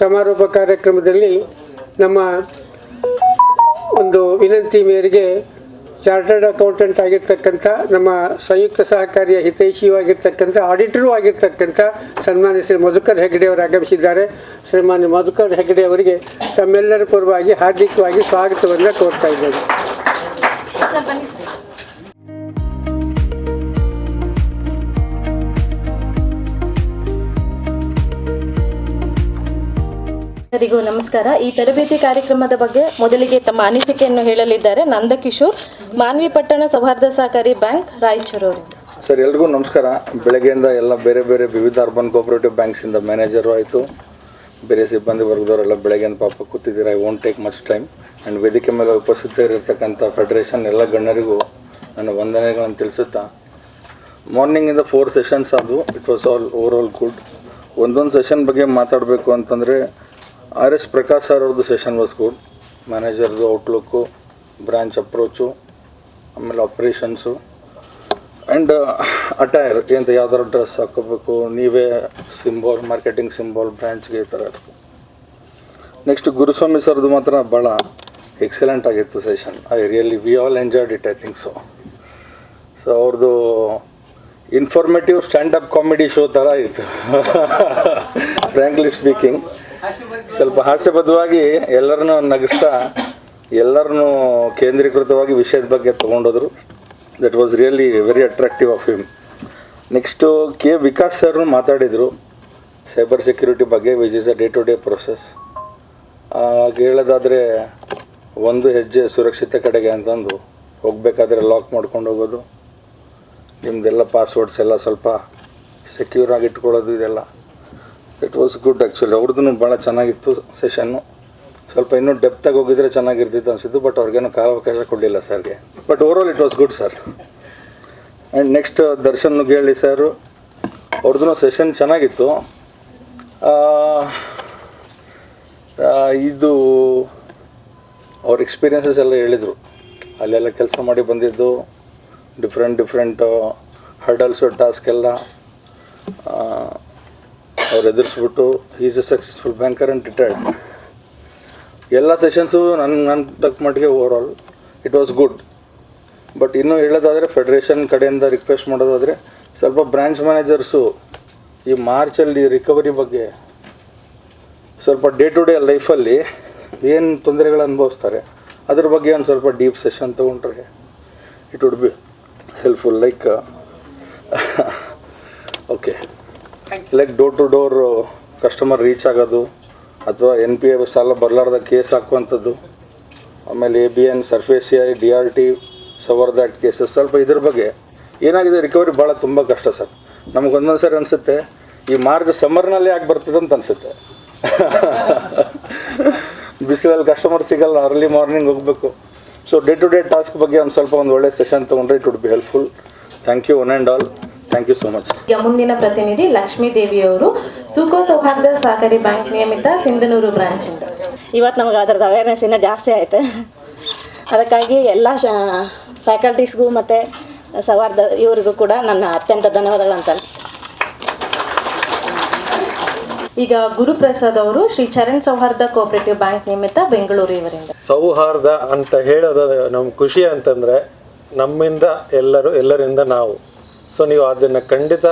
ಸಮಾರೋಪ ಕಾರ್ಯಕ್ರಮದಲ್ಲಿ ನಮ್ಮ ಒಂದು ವಿನಂತಿ ಮೇರೆಗೆ ಚಾರ್ಟರ್ಡ್ ಅಕೌಂಟೆಂಟ್ ಆಗಿರ್ತಕ್ಕಂಥ, ನಮ್ಮ ಸಂಯುಕ್ತ ಸಹಕಾರಿಯ ಹಿತೈಷಿಯೂ ಆಗಿರ್ತಕ್ಕಂಥ, ಆಡಿಟರೂ ಆಗಿರ್ತಕ್ಕಂಥ ಸನ್ಮಾನ್ಯ ಶ್ರೀ ಮಧುಕರ್ ಹೆಗ್ಡೆ ಅವರು ಆಗಮಿಸಿದ್ದಾರೆ. ಶ್ರೀಮಾನ್ಯ ಮಧುಕರ್ ಹೆಗ್ಡೆ ಅವರಿಗೆ ತಮ್ಮೆಲ್ಲರ ಪರವಾಗಿ ಹಾರ್ದಿಕವಾಗಿ ಸ್ವಾಗತವನ್ನು ಕೋರ್ತಾ ಇದ್ದೇನೆ. ಎಲ್ಲರಿಗೂ ನಮಸ್ಕಾರ. ಈ ತರಬೇತಿ ಕಾರ್ಯಕ್ರಮದ ಬಗ್ಗೆ ಮೊದಲಿಗೆ ತಮ್ಮ ಅನಿಸಿಕೆಯನ್ನು ಹೇಳಲಿದ್ದಾರೆ. ನಂದಕಿಶೋರ್, ಮಾನ್ವಿ ಪಟ್ಟಣ ಸೌಹಾರ್ದ ಸಹಕಾರಿ ಬ್ಯಾಂಕ್, ರಾಯಚೂರು ಸರ್, ಎಲ್ರಿಗೂ ನಮಸ್ಕಾರ. ಬೆಳಗ್ಗೆಯಿಂದ ಎಲ್ಲ ಬೇರೆ ಬೇರೆ ವಿವಿಧ ಅರ್ಬನ್ ಕೋಆಪರೇಟಿವ್ ಬ್ಯಾಂಕ್ಸಿಂದ ಮ್ಯಾನೇಜರು ಆಯಿತು. ಬೇರೆ ಸಿಬ್ಬಂದಿ ವರ್ಗದವರೆಲ್ಲ ಬೆಳಗ್ಗೆಯಿಂದ ಪಾಪ ಕೂತಿದ್ದೀರಾ? I won't take much time and ವೇದಿಕೆ ಮೇಲೆ ಉಪಸ್ಥಿತರಿರ್ತಕ್ಕಂಥ ಫೆಡರೇಷನ್ ಎಲ್ಲ ಗಣ್ಯರಿಗೂ ನನ್ನ ವಂದನೆಗಳನ್ನು ತಿಳಿಸುತ್ತಾ ಮಾರ್ನಿಂಗಿಂದ ಫೋರ್ ಸೆಷನ್ಸ್ ಆದವು. It was all over all good ಒಂದೊಂದು ಸೆಷನ್ ಬಗ್ಗೆ ಮಾತಾಡಬೇಕು ಅಂತಂದರೆ ಆರ್ ಎಸ್ ಪ್ರಕಾಶ್ ಸರ್ ಅವ್ರದ್ದು ಸೆಷನ್ ವಾಸ್ ಗುಡ್ ಮ್ಯಾನೇಜರ್ದು ಔಟ್ಲುಕ್ಕು ಬ್ರಾಂಚ್ ಅಪ್ರೋಚು ಆಮೇಲೆ ಆಪ್ರೇಷನ್ಸು ಆ್ಯಂಡ್ ಅಟೈರ್ ಏನಂತ ಯಾವ್ದಾರು ಡ್ರೆಸ್ ಹಾಕೋಬೇಕು, ನೀವೇ ಸಿಂಬಾಲ್ ಮಾರ್ಕೆಟಿಂಗ್ ಸಿಂಬಾಲ್ ಬ್ರ್ಯಾಂಚ್ಗೆ ಈ ಥರ ನೆಕ್ಸ್ಟ್ ಗುರುಸ್ವಾಮಿ ಸರ್ದು ಮಾತ್ರ ಭಾಳ ಎಕ್ಸಲೆಂಟ್ ಆಗಿತ್ತು session I really we all enjoyed it I think so so ಅವ್ರದ್ದು informative stand up comedy show ಥರ ಇತ್ತು. ಫ್ರ್ಯಾಂಕ್ಲಿ ಸ್ಪೀಕಿಂಗ್ ಸ್ವಲ್ಪ ಹಾಸ್ಯಬದ್ಧವಾಗಿ ಎಲ್ಲರನ್ನು ನಗಿಸ್ತಾ, ಎಲ್ಲರನ್ನೂ ಕೇಂದ್ರೀಕೃತವಾಗಿ ವಿಷಯದ ಬಗ್ಗೆ ತೊಗೊಂಡೋದ್ರು. That was really very attractive of him next K Vikas ಸರ್ನು ಮಾತಾಡಿದರು. ಸೈಬರ್ ಸೆಕ್ಯೂರಿಟಿ ಬಗ್ಗೆ which is a day to day process ಹೇಳೋದಾದರೆ ಒಂದು ಹೆಜ್ಜೆ ಸುರಕ್ಷಿತ ಕಡೆಗೆ ಅಂತಂದು, ಹೋಗಬೇಕಾದ್ರೆ ಲಾಕ್ ಮಾಡ್ಕೊಂಡು ಹೋಗೋದು. ನಿಮ್ಮದೆಲ್ಲ ಪಾಸ್ವರ್ಡ್ಸ್ ಎಲ್ಲ ಸ್ವಲ್ಪ ಸೆಕ್ಯೂರ್ ಆಗಿ ಇದೆಲ್ಲ. ಇಟ್ ವಾಸ್ ಗುಡ್ ಆ್ಯಕ್ಚುಲಿ ಅವ್ರದ್ದು ಭಾಳ ಚೆನ್ನಾಗಿತ್ತು ಸೆಷನ್ನು ಸ್ವಲ್ಪ ಇನ್ನೂ ಡೆಪ್ತಾಗಿ ಹೋಗಿದ್ರೆ ಚೆನ್ನಾಗಿರ್ತಿತ್ತು ಅನಿಸಿದ್ದು ಬಟ್ ಅವ್ರಿಗೇನು ಕಾಲಾವಕಾಶ ಕೊಡಲಿಲ್ಲ ಸರ್ಗೆ but over all it was good sir and next Darshan ಹೇಳಿ ಸರು ಅವ್ರದ್ದು ಸೆಷನ್ ಚೆನ್ನಾಗಿತ್ತು. ಇದು ಅವ್ರ ಎಕ್ಸ್ಪೀರಿಯನ್ಸಸ್ ಎಲ್ಲ ಹೇಳಿದರು. ಅಲ್ಲೆಲ್ಲ ಕೆಲಸ ಮಾಡಿ ಬಂದಿದ್ದು ಡಿಫ್ರೆಂಟ್ ಡಿಫ್ರೆಂಟ್ ಹರ್ಡಲ್ಸು ಟಾಸ್ಕ್ ಎಲ್ಲ ಅವ್ರು ಎದುರಿಸ್ಬಿಟ್ಟು is a successful banker and retired ಎಲ್ಲ ಸೆಷನ್ಸು ನನ್ನ ನನ್ನ ತಕ್ಕ ಮಟ್ಟಿಗೆ over all it was good but ಇನ್ನೂ ಹೇಳೋದಾದರೆ ಫೆಡರೇಷನ್ ಕಡೆಯಿಂದ ರಿಕ್ವೆಸ್ಟ್ ಮಾಡೋದಾದರೆ, ಸ್ವಲ್ಪ ಬ್ರ್ಯಾಂಚ್ ಮ್ಯಾನೇಜರ್ಸು ಈ ಮಾರ್ಚಲ್ಲಿ ರಿಕವರಿ ಬಗ್ಗೆ ಸ್ವಲ್ಪ ಡೇ ಟು ಡೇ ಲೈಫಲ್ಲಿ ಏನು ತೊಂದರೆಗಳು ಅನುಭವಿಸ್ತಾರೆ, ಅದ್ರ ಬಗ್ಗೆ ಒಂದು ಸ್ವಲ್ಪ ಡೀಪ್ ಸೆಷನ್ ತೊಗೊಂಡ್ರೆ it would be helpful like okay like door to door customer reach ಆಗೋದು, ಅಥವಾ ಎನ್ ಪಿ ಎ ಸಾಲ ಬರಲಾರ್ದ ಕೇಸ್ ಹಾಕುವಂಥದ್ದು. ಆಮೇಲೆ A B N SARFAESI I D R T ಸವರ್ that cases ಸ್ವಲ್ಪ ಇದ್ರ ಬಗ್ಗೆ. ಏನಾಗಿದೆ ರಿಕವರಿ ಭಾಳ ತುಂಬ ಕಷ್ಟ ಸರ್. ನಮ್ಗೆ ಒಂದೊಂದು ಸರಿ ಅನಿಸುತ್ತೆ, ಈ ಮಾರ್ಚ್ ಸಮ್ಮರ್ನಲ್ಲಿ ಯಾಕೆ ಬರ್ತದೆ ಅಂತ ಅನಿಸುತ್ತೆ. ಬಿಸಿಲಲ್ಲಿ ಕಸ್ಟಮರ್ ಸಿಗಲ್ಲ ಅರ್ಲಿ ಮಾರ್ನಿಂಗ್ ಹೋಗಬೇಕು. So day to day task ಬಗ್ಗೆ ಒಂದು ಸ್ವಲ್ಪ ಒಂದು ಒಳ್ಳೆ ಸೆಷನ್ ತೊಗೊಂಡ್ರೆ it would be helpful thank you one and all thank you so much ಈಗ ಮುಂದಿನ ಪ್ರತಿನಿಧಿ ಲಕ್ಷ್ಮೀ ದೇವಿಯವರು ಸುಖೋ ಸೌಹಾರ್ದ ಸಹಕಾರಿ ಬ್ಯಾಂಕ್ ನಿಯಮಿತ ಸಿಂಧನೂರು ಬ್ರಾಂಚಿಂದ ಇವತ್ತು ನಮಗೆ ಅದರದ್ದು ಅವೇರ್ನೆಸ್ ಇನ್ನೂ ಜಾಸ್ತಿ ಆಯಿತು. ಅದಕ್ಕಾಗಿ ಎಲ್ಲ ಶ ಫ್ಯಾಕಲ್ಟೀಸ್ಗೂ ಮತ್ತು ಸೌಹಾರ್ದ ಇವರಿಗೂ ಕೂಡ ನನ್ನ ಅತ್ಯಂತ ಧನ್ಯವಾದಗಳಂತ ಈಗ ಗುರುಪ್ರಸಾದ್ ಅವರು ಶ್ರೀ ಚರಣ್ ಸೌಹಾರ್ದ ಕೋಆಪರೇಟಿವ್ ಬ್ಯಾಂಕ್ ನಿಮಿತ್ತ ಬೆಂಗಳೂರು ಇವರಿಂದ. ಸೌಹಾರ್ದ ಅಂತ ಹೇಳೋದು ನಮ್ಮ ಖುಷಿ ಅಂತಂದರೆ ನಮ್ಮಿಂದ ಎಲ್ಲರೂ ಎಲ್ಲರಿಂದ ನಾವು. ಸೊ ನೀವು ಅದನ್ನು ಖಂಡಿತ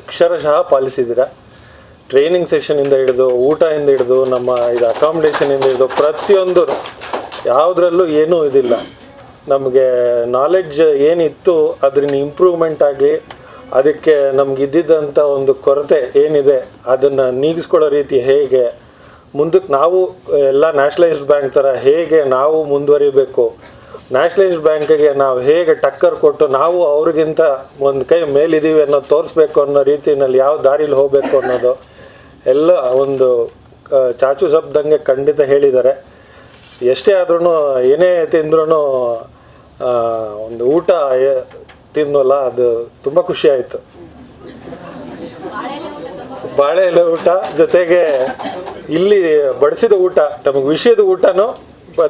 ಅಕ್ಷರಶಃ ಪಾಲಿಸಿದ್ದೀರ? ಟ್ರೈನಿಂಗ್ ಸೆಷನಿಂದ ಹಿಡಿದು ಊಟದಿಂದ ಹಿಡಿದು, ನಮ್ಮ ಇದು ಅಕಾಮಿಡೇಷನಿಂದ ಹಿಡಿದು ಪ್ರತಿಯೊಂದು ಯಾವುದರಲ್ಲೂ ಏನೂ ಇದಿಲ್ಲ. ನಮಗೆ ನಾಲೆಡ್ಜ್ ಏನಿತ್ತು ಅದರಿಂದ ಇಂಪ್ರೂವ್ಮೆಂಟ್ ಆಗಲಿ, ಅದಕ್ಕೆ ನಮ್ಗೆ ಇದ್ದಿದ್ದಂಥ ಒಂದು ಕೊರತೆ ಏನಿದೆ, ಅದನ್ನು ನೀಗಿಸ್ಕೊಳ್ಳೋ ರೀತಿ ಹೇಗೆ ಮುಂದಕ್ಕೆ ನಾವು ಎಲ್ಲ ನ್ಯಾಷನಲೈಸ್ಡ್ ಬ್ಯಾಂಕ್ ಥರ ಹೇಗೆ ನಾವು ಮುಂದುವರಿಬೇಕು ನ್ಯಾಷನಲೈಸ್ಡ್ ಬ್ಯಾಂಕಿಗೆ ನಾವು ಹೇಗೆ ಟಕ್ಕರ್ ಕೊಟ್ಟು ನಾವು ಅವ್ರಿಗಿಂತ ಒಂದು ಕೈ ಮೇಲಿದ್ದೀವಿ ಅನ್ನೋದು ತೋರಿಸ್ಬೇಕು ಅನ್ನೋ ರೀತಿಯಲ್ಲಿ ಯಾವ ದಾರಿಲಿ ಹೋಗಬೇಕು ಅನ್ನೋದು ಎಲ್ಲ ಒಂದು ಚಾಚು ಸಬ್ದಂಗೆ ಖಂಡಿತ ಹೇಳಿದ್ದಾರೆ. ಎಷ್ಟೇ ಆದ್ರೂ ಏನೇ ತಿಂದ್ರೂ ಒಂದು ಊಟ ತಿನ್ನೋಲ್ಲ ಅದು ತುಂಬ ಖುಷಿ ಆಯಿತು. ಬಾಳೆ ಊಟ ಜೊತೆಗೆ ಇಲ್ಲಿ ಬಡಿಸಿದ ಊಟ ನಮಗೆ ವಿಷಯದ ಊಟನೂ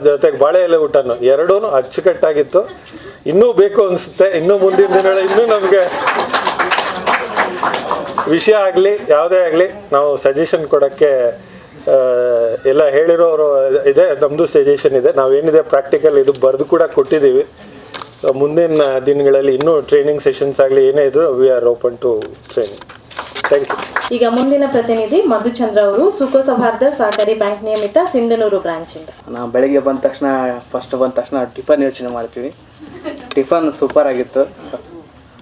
ಜೊತೆಗೆ ಬಾಳೆ ಎಲೆ ಊಟನೂ. ಎರಡೂ ಅಚ್ಚುಕಟ್ಟಾಗಿತ್ತು. ಇನ್ನೂ ಬೇಕು ಅನಿಸುತ್ತೆ. ಇನ್ನೂ ಮುಂದಿನ ದಿನಗಳಲ್ಲಿ ಇನ್ನೂ ನಮಗೆ ವಿಷಯ ಆಗಲಿ, ಯಾವುದೇ ಆಗಲಿ, ನಾವು ಸಜೆಷನ್ ಕೊಡೋಕ್ಕೆ ಎಲ್ಲ ಹೇಳಿರೋರು ಇದೆ. ನಮ್ಮದು ಸಜೆಷನ್ ಇದೆ. ನಾವೇನಿದೆ ಪ್ರಾಕ್ಟಿಕಲ್ ಇದು ಬರೆದು ಕೂಡ ಕೊಟ್ಟಿದ್ದೀವಿ. ಮುಂದಿನ ದಿನಗಳಲ್ಲಿ ಇನ್ನೂ ಟ್ರೈನಿಂಗ್ ಸೆಷನ್ಸ್ ಆಗಲಿ ಏನೇ ಇದ್ರು we are open to training ಈಗ ಮುಂದಿನ ಪ್ರತಿನಿಧಿ ಮಧುಚಂದ್ರ ಅವರು ಸುಖೋ ಸೌಹಾರ್ದ ಸಹಕಾರಿ ಬ್ಯಾಂಕ್ ನಿಯಮಿತ ಸಿಂಧನೂರು ಬ್ರಾಂಚಿಂದ ನಾವು ಬೆಳಿಗ್ಗೆ ಬಂದ ತಕ್ಷಣ ಫಸ್ಟ್ ಬಂದ ತಕ್ಷಣ ಟಿಫನ್ ಯೋಚನೆ ಮಾಡ್ತೀವಿ. ಟಿಫನ್ ಸೂಪರ್ ಆಗಿತ್ತು.